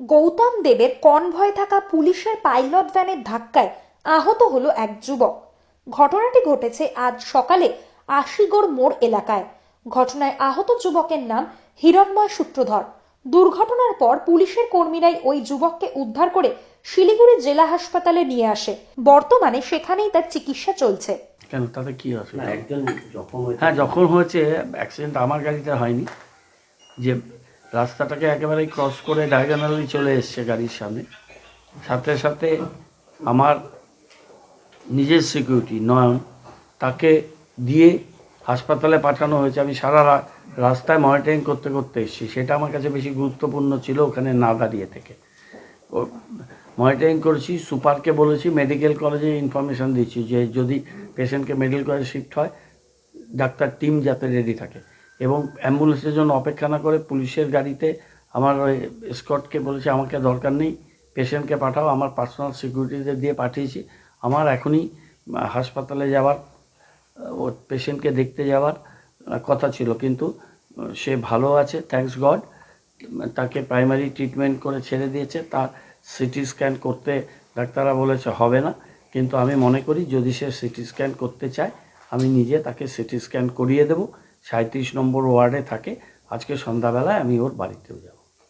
গৌতম দেবের কনভয় থাকা পুলিশের পাইলট ভ্যানের ধাক্কায় আহত হলো এক যুবক। ঘটনাটি ঘটেছে আজ সকালে আশিগড় মোড় এলাকায়। ঘটনায় আহত যুবকের নাম হিরণময় সূত্রধর। দুর্ঘটনার পর পুলিশের কর্মীরাই ওই যুবককে উদ্ধার করে শিলিগুড়ি জেলা হাসপাতালে নিয়ে আসে। বর্তমানে সেখানেই তার চিকিৎসা চলছে। কেন? তাতে কি না অসুবিধা একজন জখম হ্যাঁ যখন হয়েছে অ্যাক্সিডেন্ট আমার গাড়িতে হয়নি। যে রাস্তাটাকে একেবারেই ক্রস করে ডায়াগোনালি চলে এসছে গাড়ির সামনে। সাথে সাথে আমার নিজের সিকিউরিটি নয়ন, তাকে দিয়ে হাসপাতালে পাঠানো হয়েছে। আমি সারা রাস্তায় মনিটরিং করতে করতে এসেছি। সেটা আমার কাছে বেশি গুরুত্বপূর্ণ ছিল ওখানে না দাঁড়িয়ে থেকে। ও মনিটরিং করেছি, সুপারকে বলেছি মেডিকেল কলেজে ইনফরমেশন দিচ্ছি যে যদি পেশেন্টকে মেডিকেল কলেজে শিফট হয়, ডাক্তার টিম যাতে রেডি থাকে। এবং অ্যাম্বুলেন্সের জন্য অপেক্ষা না করে পুলিশের গাড়িতে আমার ওই স্কটকে বলেছে, আমাকে দরকার নেই, পেশেন্টকে পাঠাও, আমার পার্সোনাল সিকিউরিটিদের দিয়ে পাঠিয়েছি। আমার এখনই হাসপাতালে যাওয়ার ও পেশেন্টকে দেখতে যাওয়ার কথা ছিল। কিন্তু সে ভালো আছে থ্যাঙ্কস গড তাকে প্রাইমারি ট্রিটমেন্ট করে ছেড়ে দিয়েছে। তার সিটি স্ক্যান করতে ডাক্তাররা বলেছে, হবে না। কিন্তু আমি মনে করি, যদি সে সিটি স্ক্যান করতে চায়, আমি নিজে তাকে সিটি স্ক্যান করিয়ে দেবো। সাঁত্রিশ নম্বর ওয়ার্ডে থাকে। আজকে সন্ধ্যাবেলায় আমি ওর বাড়িতেও যাব।